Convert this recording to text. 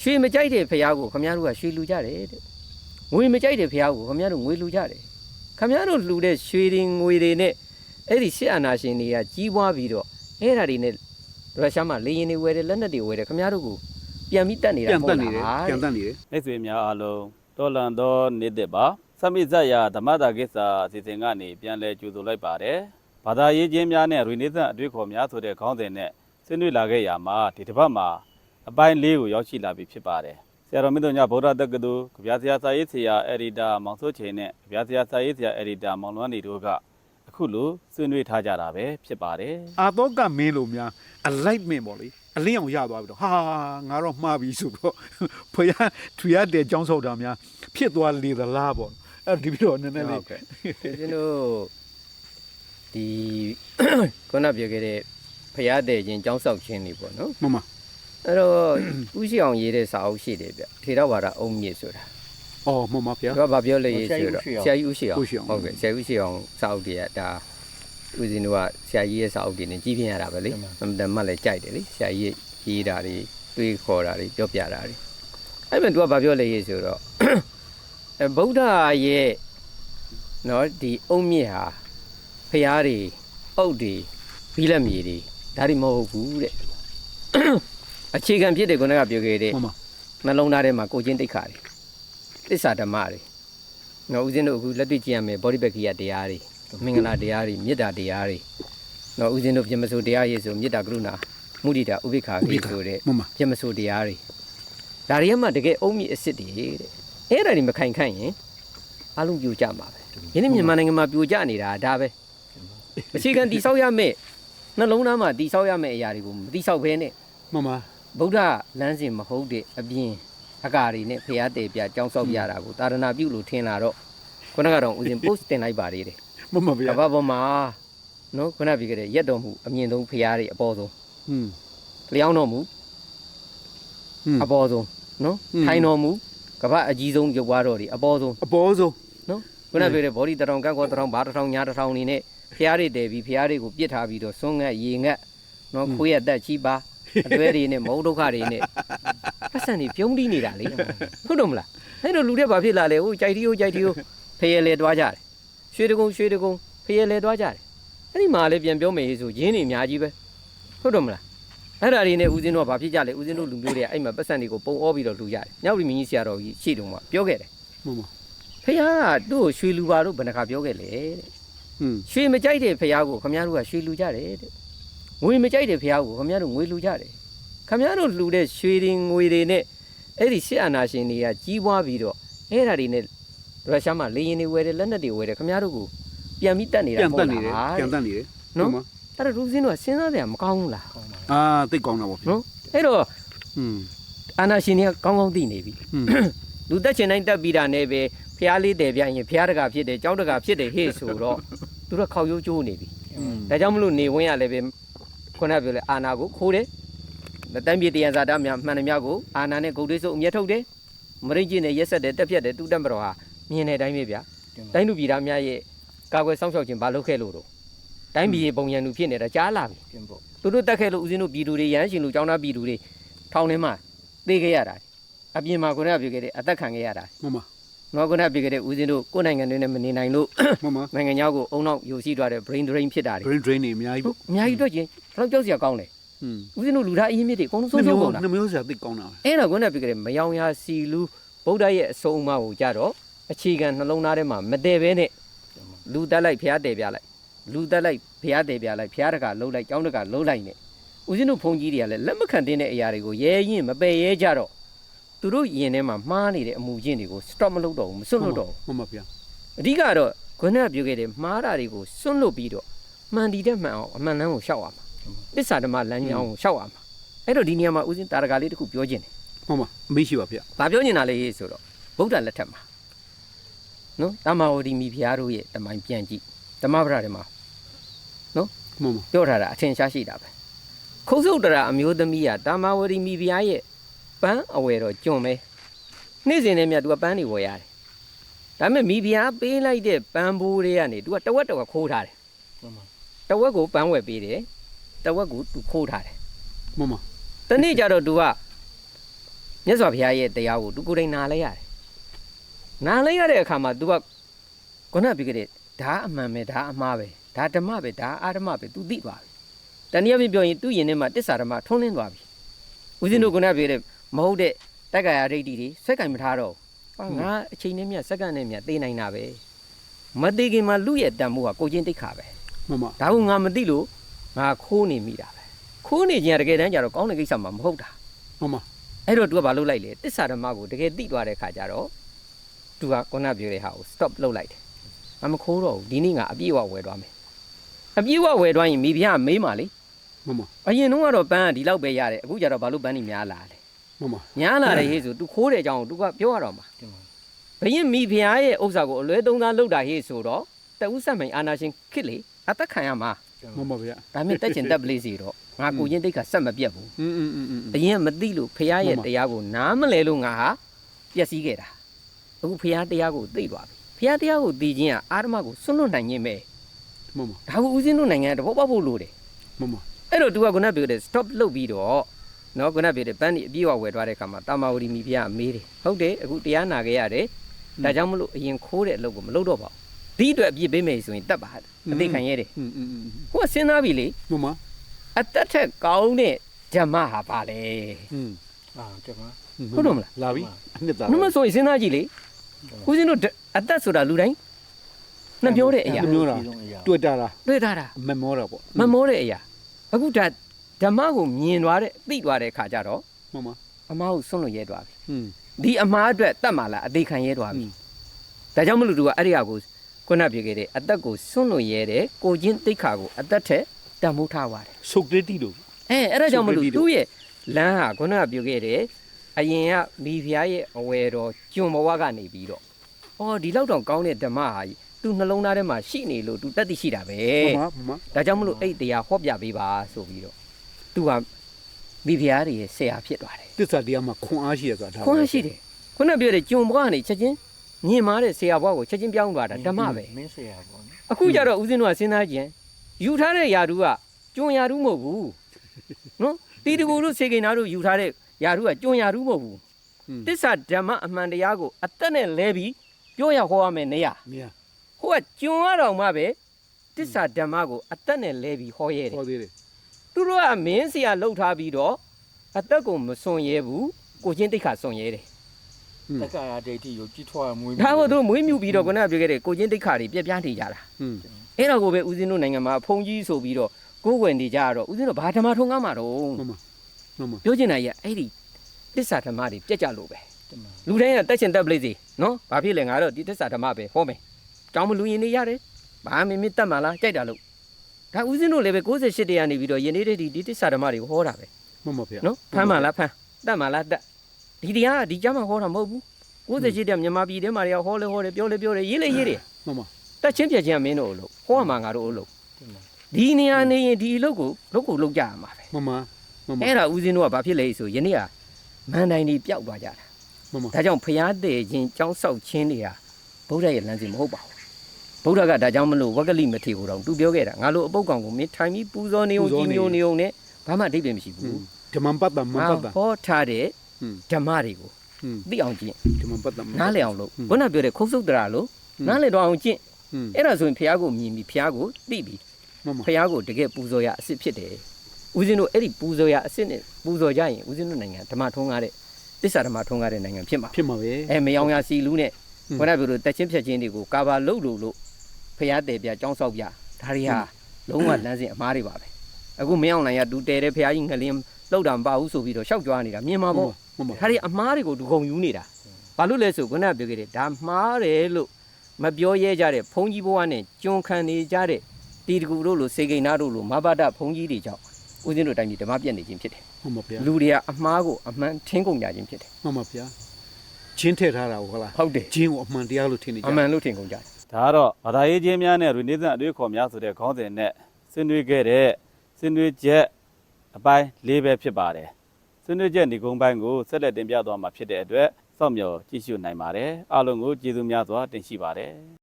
ရွှေမကြိုက်တဲ့ဖះကိုခမရတို့ကရွှေလူကြတယ်တဲ့ငွေမကြိုက်တဲ့ဖះကိုခမရတို့ငွေလူကြတယ်ခမရတို့လှူတဲ့ရွှေတွေငွေတွေနဲ့အဲ့ဒီရှစ်အာနာရှင်တွေကကြီးပွားပြီးတော့အဲ့ဓာတွေနဲ့ရုရှားမှာလေရင်တွေဝယ်တယ်လက်နက်တွေဝယ်တယ်ခမရတို့ကိုပြန်ပြီးတက်နေတာပြန်မဟုတက်တ်နေလားတယ်တဲ့ပြန်တက်နေတယ်မိတ်ဆွေများအားလုံးတော်လန်သောနေ့တစ်ပါစမိဇတ်ရာဓမ္မတာကိစ္စအစီအစဉ်ကနေပြန်လည်ကြိုဆိုလိုက်ပါတယ်ဘာသာရေးချင်းများနဲ့ရီနေသန်အတွေ့အခေါ်များဆိုတဲ့ခေါင်းစဉ်နဲ့ဆွေးနွေးလာခဲ့ရမှာဒီတစ်ပတ်မှာ အပိုင်းလေးကိုရောက်ရှိလာပြီဖြစ်ပါတယ်ဆရာတော်မင်းတို့ညဗုဒ္ဓတက္ကသိုလ်ကြပြဆရာစာရေးဆရာအက်ဒီတာမောင်စိုးချိန်နဲ့ကြပြဆရာစာရေးဆရာအက်ဒီတာမောင်လွမ်းနေတို့ကအခုလိုဆွေးနွေးထားကြတာပဲဖြစ်ပါတယ်အာတော့ကမင်းလိုများအလိုက်မင်းပေါ့လေအလင်းအောင်ရသွားပြီတော့ဟာငါတော့မှားပြီဆိုတော့ဖယားထူရတဲ့ចောင်းဆောက်တာများဖြစ်သွားလေသလားပေါ့အဲ့ဒီပြီးတော့နည်းနည်းဟုလေးတ်ကဲ့ကျွန်တော်ဒီခုနပြောခဲ့တဲ့ဖះတဲ့ချင်းចောင်းဆောက်ခြင်းတွေပေါ့နော်မမ အဲ့တော့ဥရှိအောင်ရေးတဲ့စာအုပ်ရှိတယ်ဗျထေရဝါဒအုံမြင့်ဆိုတာအော်မမဗျာ သူကဘာပြောလဲရေးဆိုတော့ဆရာကြီးဥရှိအောင်ဦးရှိအောင် ဟုတ်ကဲ့ဆရာကြီးဥရှိအောင်စာအုပ်တွေကဒါဦးဇင်းတို့ကဆရာကြီးရဲ့စာအုပ်တွေနဲ့ကြီးပြင်းရတာပဲလေအမှန်တမ်းမှလည်းကြိုက်တယ်လေဆရာကြီးရေးတာတွေတွေးခေါ်တာတွေပြောပြတာတွေအဲ့မဲ့သူကဘာပြောလဲရေးဆိုတော့ အဲဗုဒ္ဓရဲ့နော်ဒီအုံမြင့်ဟာဖျားတွေပုတ်တွေဘီလက်မြေတွေဒါတွေမဟုတ်ဘူးတဲ့ အခြေခံဖြစ်တဲ့ခုနကပြောခဲ့တဲ့မမနှလုံးသားထဲမှာကိုချင်းတိတ်ခါတယ်သစ္စာဓမ္မတွေနော်ဦးဇင်းတို့အခုလက်တွေ့ကြည့်ရမယ်ဘောဓိပက္ခိယတရားတွေမင်္ဂလာတရားတွေမေတ္တာတရားတွေနော်ဦးဇင်းတို့ပြမစိုးတရားရေးဆိုမေတ္တာကရုဏာမုဒိတာဥပိ္ပခာကြီးဆိုတဲ့မမပြမစိုးတရားတွေဒါတွေကမှတကယ်အုံမြင့်အစ်စ်တွေတဲ့အဲ့ဒါတွေမခိုင်ခန့်ရင်အလုံးပြိုကြမှာပဲယနေ့မြန်မာနိုင်ငံမှာပြိုကျနေတာဒါပဲအခြေခံတိဆောက်ရမယ်နှလုံးသားမှာတိဆောက်ရမယ်အရာတွေကိုမတိဆောက်ဘဲနဲ့မမ ဗုဒ္ဓလမ်းစဉ်မဟုတ်တဲ့အပြင်အကာတွေနဲ့ဖျားတယ်ပြကြောင်းဆောက်ပြတာကိုတာရဏပြုလို့ထင်လာတော့ခုနကတော့ဦးဇင် post တင်လိုက်ပါသေးတယ်မမဗျာကဘာပေါ်မှာနော်ခုနပြခဲ့တဲ့ရက်တော်မူအမြင့်ဆုံးဖျားတွေအပေါ်ဆုံးဟွန်းလျောင်းတော်မူဟွန်းအပေါ်ဆုံးနော်ဟွန်းထိုင်တော်မူကဘာအကြီးဆုံးရုပ်ွားတော်တွေအပေါ်ဆုံးအပေါ်ဆုံးနော်ခုနပြတဲ့ body တထောင်ကန့်ကောတထောင်ဘာတထောင်ညာတထောင်နေနဲ့ဖျားတွေတည်ပြီးဖျားတွေကိုပြစ်ထားပြီးတော့ဆွန်းငတ်ရေငတ်နော်ခွေးရတက်ချီပါ အတွဲတွေနဲ့မဟုတ်ဒုက္ခတွေနဲ့ပတ်စံနေပြုံးတီးနေတာလေဟုတ်တော့မလားအဲ့တော့လူတွေဘာဖြစ်လာလဲဟိုကြိုက်တီးဟိုကြိုက်တီးဟိုဖယဲလဲတွားကြတယ်ရွှေတကုံရွှေတကုံဖယဲလဲတွားကြတယ်အဲ့ဒီမှာလည်းပြန်ပြောမယ်ဟေးဆိုရင်းနေအများကြီးပဲဟုတ်တော့မလားအဲ့ဒါတွေနဲ့ဦးဇင်းတို့ကဘာဖြစ်ကြလဲဦးဇင်းတို့လူမျိုးတွေကအဲ့မှာပတ်စံတွေကိုပုံအောပြီးတော့လူကြတယ်ညောက်ရီမင်းကြီးဆရာတော်ကြီးရှေ့တုန်းကပြောခဲ့တယ်မမဖះကသူ့ကိုရွှေလူပါလို့ဘယ်နှခါပြောခဲ့လဲတဲ့ဟွန်းရွှေမကြိုက်တဲ့ဖះကိုခမရတို့ကရွှေလူကြတယ်တဲ့ ငွေမကြိုက်တဲ့ဖះကိုခမရတို့ငွေလူကြတယ်ခမရတို့လှူတဲ့ရွှေတွေငွေတွေနဲ့အဲ့ဒီရှစ်အာနာရှင်တွေကကြီးပွားပြီးတော့အဲ့ဓာတွေနဲ့ရုရှားမှာလေရင်တွေဝယ်တယ်လက်နက်တွေဝယ်တယ်ခမရတို့ကိုပြန်ပြီးတက်နေတာပြန်မတဟုတ်က်နေလားတယ်ပြန်တက်နေတယ်နော်မမအဲ့တော့လူစင်းတို့ကစဉ်းစားစရာမကောင်းဘူးလားအာသိတ်ကောင်းတာပေါ့ဗျာနော်အဲ့တော့ဟွန်းအာနာရှင်တွေကကောင်းကောင်းသိနေပြီဟွန်းလူတက်ချင်တိုင်းတက်ပြီးတာနဲ့ပဲဖះလေးတယ်ပြရင်ဖះတကာဖြစ်တယ်ကြောင်းတကာဖြစ်တယ်ဟေ့ဆိုတော့သူတို့ခောက်ရိုးကျိုးနေပြီဒါကြောင့်မလို့နေဝင်ရလည်းပဲ ခုနကပြောလဲအာနာကိုခိုးတယ်။တိုင်းပြည်တရားစာတများမှန်တယ်များကိုအာနာနဲ့ဂုတ်တွေးစုပ်အမျက်ထုတ်တယ်။မရိတ်ကြီးနဲ့ရက်ဆက်တယ်တက်ဖြတ်တယ်တူတက်မတော်ဟာမြင်တဲ့အတိုင်းပဲဗျာ။တိုင်းလူပြည်သားများရဲ့ကာကွယ်စောင့်ရှောက်ခြင်းဘာလုပ်ခဲ့လို့တော့တိုင်းပြည်ရဲ့ပုံရံလူဖြစ်နေတာကြားလာပြီပြင်ဖို့။သူတို့တက်ခဲ့လို့ဦးဇင်းတို့ပြည်သူတွေရဟန်းရှင်လူចောင်းသားပြည်သူတွေထောင်ထဲမှာသေခဲ့ရတာ။အပြင်မှာခုနကပြောခဲ့တဲ့အသက်ခံခဲ့ရတာမမ။ နော်ခုနကပြောခဲ့တဲ့ဦးဇင်းတို့ကိုယ်နိုင်ငံတွင်းနဲ့မနေနိုင်လို့မမနိုင်ငံခြားကိုအုံနောက်ယူစီးသွားတဲ့ brain drain ဖြစ်တာတွေ brain drain နေအများကြီးဟုပေါ့တ်အများကြီးတွေ့ချင်းတော့ကြောက်စရာကောင်းတယ်ဟွန်းဦးဇင်းတို့လူသားအရင်မြစ်တွေအကုန်လုံးဆုံးနှရှုံးမျိုးကုန်တာနှမျိုးစရာသိတ်ကောင်းတာပဲအဲ့တော့ခုနကပြောခဲ့တဲ့မယောင်ရာစီလူဗုဒ္ဓရဲ့အဆုံးအမကိုကြတော့အခြေခံနှလုံးသားထဲမှာမတည့်ဘဲနဲ့လူတက်လိုက်ဖျားတယ်ပြလိုက်လူတက်လိုက်ဖျားတယ်ပြလိုက်ဖျားတကလှုပ်လိုက်ကြောင်းတကလှုပ်လိုက်နဲ့ဦးဇင်းတို့ဘုန်းကြီးတွေကလည်းလက်မခံတဲ့အရာတွေကိုရဲရင်မပယ်ရဲကြတော့ သူတို့ယင်ထဲမှာမှားနေတဲ့အမှုချင်းတွေကို stop မလုပ်တော့ဘူးမစွန့်လွတ်တော့ဘူးမမဗျာအဓိကတော့ခုနကပြောခဲ့တဲ့မှားတာတွေကိုစွန့်လွတ်ပြီးတော့မှန်တည်တဲ့မှန်အောင်အမှန်တမ်းကိုရှောက်ရမှာသစ္စာဓမ္မလမ်းကြောင်းကိုရှောက်ရမှာအဲ့တော့ဒီနေရာမှာဦးဇင်းတာရကလေးတစ်ခုပြောခြင်းတယ်မမအမေးရှိပါဗျာ။ဘာပြောနေတာလဲဆိုတော့ဗုဒ္ဓလက်ထက်မှာနော်တမ္မာဝတီမိဖုရားတို့ရဲ့တမိုင်းပြန်ကြည့်ဓမ္မပဒထဲမှာမမပြောထားတာအထင်ရှားရှိတာပဲ။ခုတ်ဆုတ်တရာအမျိုးသမီးကတမ္မာဝတီမိဖုရားရဲ့ ပန်းအဝယ်တော့ကျွံပဲ။နေ့စဉ်နဲ့မြတ်သူကပန်းတွေဝယ်ရတယ်။ဒါပေမဲ့မိဖုရားပေးလိုက်တဲ့ပန်းဘိုးတွေကနေသူကတဝက်တဝက်ခိုးထားတယ်။တဝက်ကိုပန်းဝယ်ပေးတယ်။တဝက်ကိုသူခိုးထားတယ်မမ။တနေ့ကျတော့သူကမြတ်စွာဘုရားရဲ့တရားကိုသူကိုယ်တိုင်နားလဲရတယ်နားလဲရတဲ့အခါမှာ तू ကခုနကပြောခဲ့တဲ့ဒါအမှန်ပဲဒါအမှားပဲဒါဓမ္မပဲဒါအာဓမ္မပဲ तू သိသွားပြီတနည်းအားဖြင့်ပြောရင်သူ့ယင်ထဲမှာတစ္ဆာဓမ္မထွန်းလင်းသွားပြီဦးဇင်းတို့ခုနကပြောတဲ့ မဟုတ်တဲ့တက္ကရာဒိဋ္ဌိတွေစက်ကင်မထားတော့ဘူးဟာငါအချိန်နဲ့မြတ်စက္ကန့်နဲ့မြတ်သိနိုင်တာပဲမသိခင်မှာလူရဲ့တန်မှုကကိုချင်းတိတ်ခါပဲမမဒါကိုငါမသိလို့ငါခိုးနေမိတာပဲခိုးနေခြင်းကတကယ်တမ်းကျတော့ကောင်းတဲ့ကိစ္စမှမဟုတ်တာမမအဲ့တော့ तू ကဘာလုပ်လိုက်လဲတစ္ဆာဓမ္မကိုတကယ်သိသွားတဲ့ခါကျတော့ तू ကခုနပြောတဲ့ဟာကို stop လုပ်လိုက်တယ်ငါမခိုးတော့ဘူးဒီနေ့ငါအပြည့်အဝဝယ်သွားမယ်အပြည့်အဝဝယ်သွားရင်မိဖုရားကမေးပါလေမမအရင်တော့ကတော့ပန်းကဒီလောက်ပဲရတယ်အခုကျတော့ဘာလို့ပန်းကြီးများလာလဲ မမ များလာတယ်ဟေးဆို तू ခိုးတဲ့အကြောင်းကို तू ကပြောရတော့မှာဘယင်းမိဖုရားရဲ့ဥစ္စာကိုအလွဲသုံးစားလုပ်တာဟေးဆိုတော့တဦးဆက်မိန်အာနာရှင်ခစ်လေအသက်ခံရမှာ မမဗျာ ဒါမြင်တက်ချင်တက်ပလေးစီတော့ငါကိုရင်တိတ်ကဆက်မပြတ်ဘူး อืมอืมอืมอืม အရင်ကမသိလို့ဖះရဲ့ မှန်ပါ တရားကိုနားမလဲလို့ငါဟာပျက်စီးခဲ့တာအခုဖះတရားကိုသိသွားပြီဖះတရားကိုသိခြင်းကအာရမကိုစွန့်လွတ်နိုင်ခြင်းပဲ မမ ဒါကိုဦးစင်းတို့နိုင်ငံကတဘောပေါက်ဖို့လိုတယ် မမ အဲ့တော့ तू ကခုနပြောတဲ့ stop လုပ်ပြီးတော့ နော်ခုနပြေတယ်ပန်းဒီအပြည့်အဝဝယ်သွားတဲ့အခါမှာတာမာဝရီမိဖုရားမေးတယ်ဟုတ်တယ်အခုတရားနာခဲ့ရတယ်ဒါကြောင့်မလို့အရင်ခိုးတဲ့အလုပ်ကိုမလုပ်တော့ပါဘူးဒီအတွက်အပြည့်ပေးမယ်ဆိုရင်တတ်ပါအသိခံရတယ်ကိုကစဉ်းစားပြီလေမှန်ပါအသက်ထက်ကောင်းတဲ့ဓမ္မဟာပါလေဟွန်းအာဓမ္မဟုတ်တော့မလားလာပြီအနှစ်သားနှမဆိုရင်စဉ်းစားကြည့်လေဦးဇင်းတို့အသက်ဆိုတာလူတိုင်းနှပြောတဲ့အရာနှပြောတာတွေ့တာလားတွေ့တာလားမမောတာပေါ့မမောတဲ့အရာအခုဒါ ဓမ္မကိုမြင်သွားတဲ့သိသွားတဲ့ခါကျတော့မှန်ပါအမားကိုဆွန့်လွတ်ရဲသွားပြီဟွန်းဒီအမားအတွက်တတ်မှလားအသေးခံရဲသွားပြီဒါကြောင့်မလို့သူကအဲ့ဒီဟာကိုခုနပြခဲ့တဲ့အသက်ကိုဆွန့်လွတ်ရဲတဲ့ကိုချင်းသိခါကိုအသက်ထက်တန်ဖိုးထားပါတယ်ဆိုကရတီတို့အဲအဲ့ဒါကြောင့်မလို့သူ့ရဲ့လမ်းဟာခုနကပြခဲ့တဲ့အရင်ကမိဖုရားရဲ့အဝယ်တော်ကျွန်ဘဝကနေပြီးတော့အော်ဒီလောက်တောင်ကောင်းတဲ့ဓမ္မဟာသူနှလုံးသားထဲမှာရှိနေလို့သူတတ်သိရှိတာပဲမှန်ပါမှန်ပါဒါကြောင့်မလို့အဲ့တရားဟောပြပေးပါဆိုပြီးတော့ သူကမိဖုရားတွေရဲ့ဆရာဖြစ်သွားတယ်တစ္ဆာတရားမှာခွန်အားရှိရဆိုတာဒါခွန်အားရှိတယ်ခုနပြောတဲ့ကျွံဘဝကနေချက်ချင်းညင်မာတဲ့ဆရာဘဝကိုချက်ချင်းပြောင်းသွားတာဓမ္မပဲမင်းဆရာပေါ့နော်အခုကျတော့ဦးဇင်းတို့ကစဉ်းစားကြည့်ရင်ယူထားတဲ့ယာတုကကျွံယာတုမဟုတ်ဘူးနော်တီတကူတို့စေကိန်းသားတို့ယူထားတဲ့ယာတုကကျွံယာတုမဟုတ်ဘူးอืมတစ္ဆာဓမ္မအမှန်တရားကိုအသက်နဲ့လဲပြီးပြောရဟောရမယ်နေရမရဟိုကကျွံရတော့မှပဲတစ္ဆာဓမ္မကိုအသက်နဲ့လဲပြီးဟောရဲတယ်ဟောသေးတယ် သူတို့ကမင်းစရာလှုပ်ထားပြီးတော့အသက်ကိုမစွန်ရဲဘူးကိုချင်းတိတ်ခါစွန်ရဲတယ်တက္ကရာဒိဋ္ဌိကိုကြီးထွားမွေးဒါကိုသူမွေးမြူပြီးတော့ခုနကပြောခဲ့တဲ့ကိုချင်းတိတ်ခါတွေပြက်ပြားနေကြတာอืมအဲ့တော့ကိုပဲဦးဇင်းတို့နိုင်ငံမှာဖုန်ကြီးဆိုပြီးတော့ကိုယ်ွယ်နေကြရတော့ဦးဇင်းတို့ဘာဓမ္မထုံးကားမှာတော့မမမမပြောချင်တာကြီးကအဲ့ဒီတစ္ဆာဓမ္မတွေပြက်ကြလို့ပဲတမန်လူတိုင်းကတက်ချင်တက်ပလိစီနော်ဘာဖြစ်လဲငါတော့ဒီတစ္ဆာဓမ္မပဲဟောမယ်တောင်းမလူရင်နေရတယ်ဘာမင်းမင်းတက်မှလားကြိုက်တာလို့ ဒါဦးဇင်းတို့လည်းပဲ68တရားနေပြီးတော့ယနေ့တည်းဒီဒီတစ္ဆာဓမ္မတွေကိုဟောတာပဲမမဖေနော်ဖမ်းမှလားဖမ်းတက်မှလားတက်ဒီတရားကဒီကျမ်းမှာဟောတာမဟုတ်ဘူး68တရားမြန်မာပြည်ထဲမှာတွေကဟောလဲဟောတယ်ပြောလဲပြောတယ်ရေးလဲရေးတယ်မမတက်ချင်းပြက်ချင်းကမင်းတို့အလို့ဟောမှာငါတို့အလို့တမန်ဒီနေရာနေရင်ဒီအလုပ်ကိုလုပ်ကိုလုပ်ကြရမှာပဲမမမမအဲ့ဒါဦးဇင်းတို့ကဘာဖြစ်လဲဆိုယနေ့ကမန်တိုင်းကြီးပျောက်သွားကြတာမမဒါကြောင့်ဖျားတဲ့ခြင်းကြောင်းဆောက်ခြင်းတွေကဗုဒ္ဓရဲ့လမ်းစဉ်မဟုတ်ပါဘူး ဗုဒ္ဓကဒါကြောင့်မလို့ဝက်ကလိမထေကိုတော့သူပြောခဲ့တာငါလိုအပုတ်ကောင်ကိုမင်းထိုင်ပြီးပူဇော်နေုံကြီးမျိုးနေုံနဲ့ဘာမှအဓိပ္ပာယ်မရှိဘူးဓမ္မပတ်တမပတ်တဟောထားတဲ့ဓမ္မတွေကိုသိအောင်ကျင့်ဓမ္မပတ်တမနားလည်အောင်လို့ခုနပြောတဲ့ခုတ်စုတ်တရာလို့နားလည်တော့အောင်ကျင့်အဲ့ဒါဆိုရင်ဖះကိုမြင်ပြီးဖះကိုသိပြီးဖះကိုတကယ်ပူဇော်ရအစ်စ်ဖြစ်တယ်ဦးဇင်းတို့အဲ့ဒီပူဇော်ရအစ်စ်နဲ့ပူဇော်ကြရင်ဦးဇင်းတို့နိုင်ငံဓမ္မထွန်းကားတဲ့တစ္ဆာဓမ္မထွန်းကားတဲ့နိုင်ငံဖြစ်မှာဖြစ်မှာပဲအဲမယောင်ရစီလူနဲ့ခုနပြောလို့တက်ချင်းဖြတ်ချင်းတွေကိုကာဘာလုတ်လို့လို့ ဖះတယ်ပြကြောင်းဆောက်ပြဒါတွေဟာလုံးဝလမ်းစဉ်အမားတွေပါပဲအခုမယောင်နိုင်ရတူတဲတဲ့ဖះကြီးငလင်းလောက်တာမပါဘူးဆိုပြီးတော့ရှောက်ကြွားနေတာမြင်မှာပေါ့မမဒါတွေအမားတွေကိုဒုခုံယူနေတာဘာလို့လဲဆိုခုနကပြောခဲ့တယ်ဒါမှားတယ်လို့မပြောရဲကြတဲ့ဘုန်းကြီးဘဝနဲ့ကျွန်းခံနေကြတဲ့တီတကူတို့လိုစေကိန်းနာတို့လိုမဘာဒဘုန်းကြီးတွေကြောင့်ဦးဇင်းတို့တိုင်းပြည်ဓမ္မပြတ်နေခြင်းဖြစ်တယ်မမဗျာလူတွေကအမှားကိုအမှန်ထင်းကုန်ကြခြင်းဖြစ်တယ်မမဗျာ ချင်းထည့်ထားတာဟုတ်လားဟုတ်တယ်ချင်းကိုအမှန်တရားလို့ထင်နေကြအမှန်လို့ထင်ကုန်ကြတယ်ဒါကတော့ဘာသာရေးခြင်းများနဲ့ရီနေသန်အတွေ့အခေါ်များဆိုတဲ့ခေါင်းစဉ်နဲ့ဆွေးနွေးခဲ့တဲ့ဆွေးနွေးချက်အပိုင်း၄ပဲဖြစ်ပါတယ်ဆွေးနွေးချက်ဒီကုန်းပိုင်းကိုဆက်လက်တင်ပြသွားမှာဖြစ်တဲ့အတွက်စောင့်မျှော်ကြည့်ရှုနိုင်ပါတယ်အားလုံးကိုကျေးဇူးများစွာတင်ရှိပါတယ်